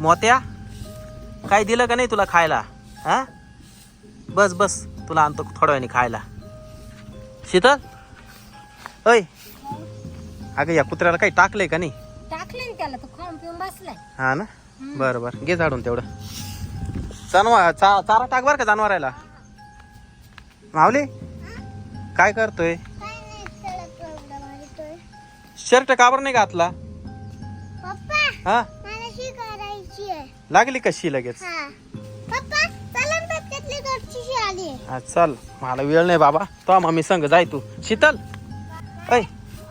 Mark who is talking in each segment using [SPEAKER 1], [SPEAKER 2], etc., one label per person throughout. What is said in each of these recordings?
[SPEAKER 1] मोत्या काय दिलं का नाही तुला खायला? हा? बस बस तुला आणतो थोड्या वेळाने खायला. शीतल? अय अगं या कुत्र्याला काही टाकलंय का नाही?
[SPEAKER 2] टाकले ना त्याला तो खाऊन पिऊन बसलाय.
[SPEAKER 1] हा ना? बरं बरं. घे झाडून तेवढं. जानवा चा चारा टाक बरं का जनावरायला. मावली काय करतोय? शर्ट काबर नाही घातला?
[SPEAKER 3] पप्पा.
[SPEAKER 1] हा? लागली कशी लगेच?
[SPEAKER 3] हा. पप्पा चला ना त्यातली घरची शी आली.
[SPEAKER 1] हा चल. मला वेळ नाही बाबा. तो मम्मी संग जाय तू. शीतल! ऐ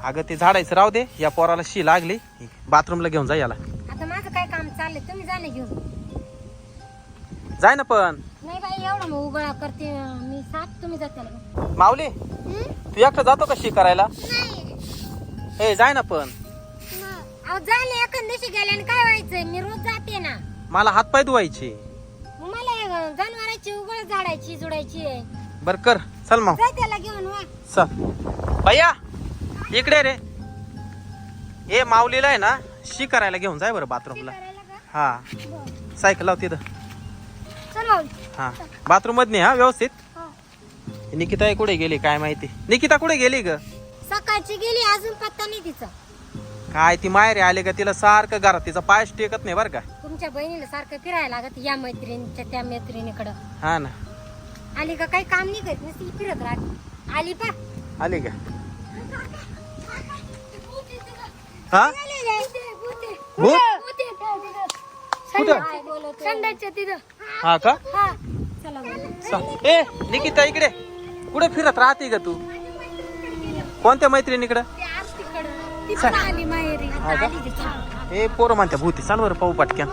[SPEAKER 1] अगं ते झाडायचं राहू दे. या पोराला शी लागली. बाथरूमला घेऊन जा याला.
[SPEAKER 2] आता माझं काय काम चाललंय? तुम्ही जा ना घेऊन.
[SPEAKER 1] जाय ना पण.
[SPEAKER 2] नाही बाई एवढं मग उगळा करते. मी सात तुम्ही जा त्याला
[SPEAKER 1] माऊली? तू एकटा जातो का शी करायला?
[SPEAKER 3] नाही.
[SPEAKER 1] ए जाय ना पण.
[SPEAKER 3] न-
[SPEAKER 2] अहो जा ना. एखाद दिवशी गेल्याने काय व्हायचंय? मी रोज ना
[SPEAKER 1] मला हातपाय धुवायचे.
[SPEAKER 2] मग मला हे जनावरांची उघड झाडायची जुडायची आहे.
[SPEAKER 1] बर कर चल मग.
[SPEAKER 2] जा त्याला घेऊन वा.
[SPEAKER 1] चल. भैया इकडे रे. ए माऊलीला आहे ना शी करायला घेऊन जाय बरं बाथरूमला.
[SPEAKER 2] करायला का?
[SPEAKER 1] हा. सायकल लाव तिथं.
[SPEAKER 2] चल
[SPEAKER 1] हा. बाथरूममध्ये हा व्यवस्थित.
[SPEAKER 2] हो.
[SPEAKER 1] निकिता कुठे गेली काय माहिती? निकिता कुठे गेली ग?
[SPEAKER 2] सकाळची गेली अजून पत्ता नाही तिचा.
[SPEAKER 1] काय ती माहेरी आली का तिला सारखं घरात तिचा पायच टेकत नाही बरं का?
[SPEAKER 2] तुमच्या बहिणीला सारखं फिरायला लागत या मैत्रिणीच्या त्या मैत्रिणीकडं.
[SPEAKER 1] हा ना.
[SPEAKER 2] आली का? काही काम नाही करत नुसती फिरत राहते. आली पा.
[SPEAKER 1] आली का? हा? भूत? कुठं?
[SPEAKER 2] संडासच्या तिथं.
[SPEAKER 1] हा का?
[SPEAKER 2] हा. चला बरं.
[SPEAKER 1] चा- ए निकिता इकडे. कुठे फिरत राहते का तू? कोणत्या मैत्रिणीकडं?
[SPEAKER 2] ती आरतीकडं. ती पण आली माहेरी.
[SPEAKER 1] का?
[SPEAKER 2] आली तिथं.
[SPEAKER 1] ए पोरं म्हणत्या भूती चाल बरं पाहू पटक्यान.